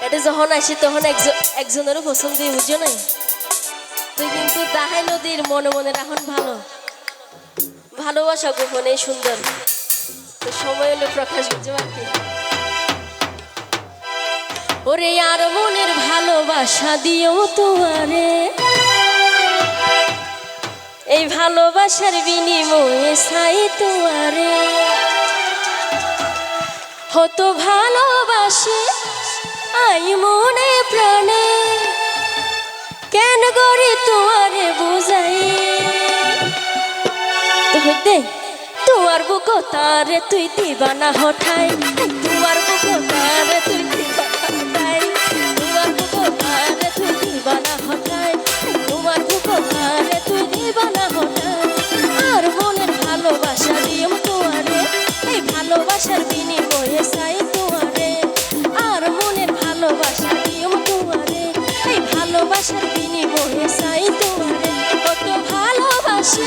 এটা যখন আসি, তখন একজন, একজনেরও পছন্দ বুঝছ নাই? তুই কিন্তু দাহাই নদীর মনে মনে রাখন ভালো। ভালোবাসা গোপনে সুন্দর। তো সময় হলে প্রকাশ বুঝো আর কি। ওরে আর মনের ভালোবাসা দিও তোমারে। এই ভালোবাসার বিনিময়ে সাই তোমারে। হতো ভালোবাসে আই মনে প্রাণে কেন গরি তোমারে বুঝাই? তোমার বুক তুই তোমার বুক তারে তুই দিবানা হঠাই। তোমার বুক তারে তুই মনের ভালোবাসা ভালোবাসার বিনিময়ে ভালোবাসার বিনিময়ে চাই তোমারে কত ভালোবাসি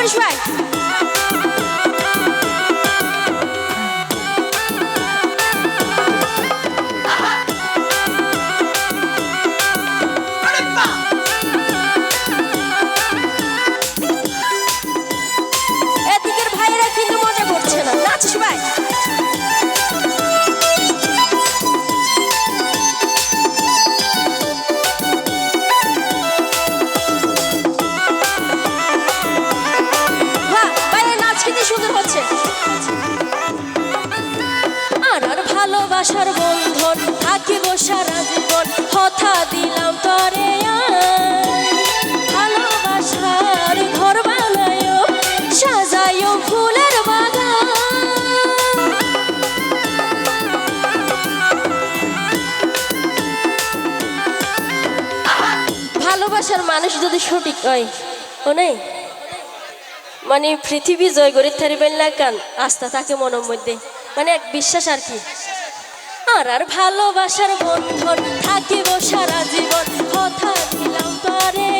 Put right. ভালোবাসার বন্ধন, থাকিব সারা জীবন। কথা দিলাম তরে মানুষ যদি সঠিক হয় মানে পৃথিবী জয় করে থারিবেন লাগান আস্থা থাকে মনের মধ্যে। মানে এক বিশ্বাস আর কি? আর আর ভালোবাসার বন্ধন থাকিব সারা জীবন। কথা দিলাম তরে।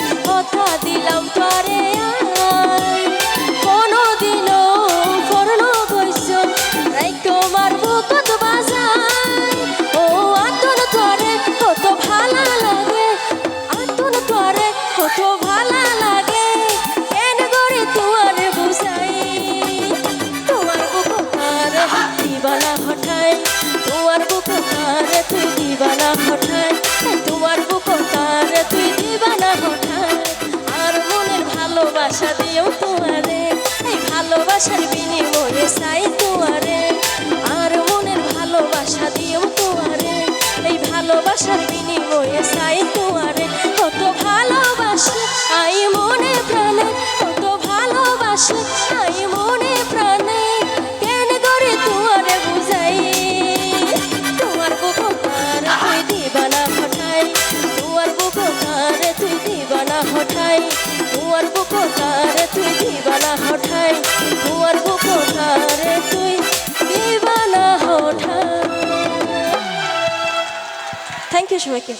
হঠাই তোমার বুকতার তুই দিবানা হঠাই তোমার বুকতার তুই দিবানা হঠাই আর মনের ভালোবাসা দিও তোমারে এই ভালোবাসার বিনিময়ে চাই তোমারে আর মনের ভালোবাসা দিও তোমারে এই ভালোবাসার বিনিময়ে চাই তোমারে কত ভালোবাসে আই মনে প্রাণে, কত ভালোবাসে হঠাই তোমার বুকতার তুই দিবানা হঠাই তোমার বুকতার তুই দিবানা হঠাই। থ্যাংক ইউ সবাইকে।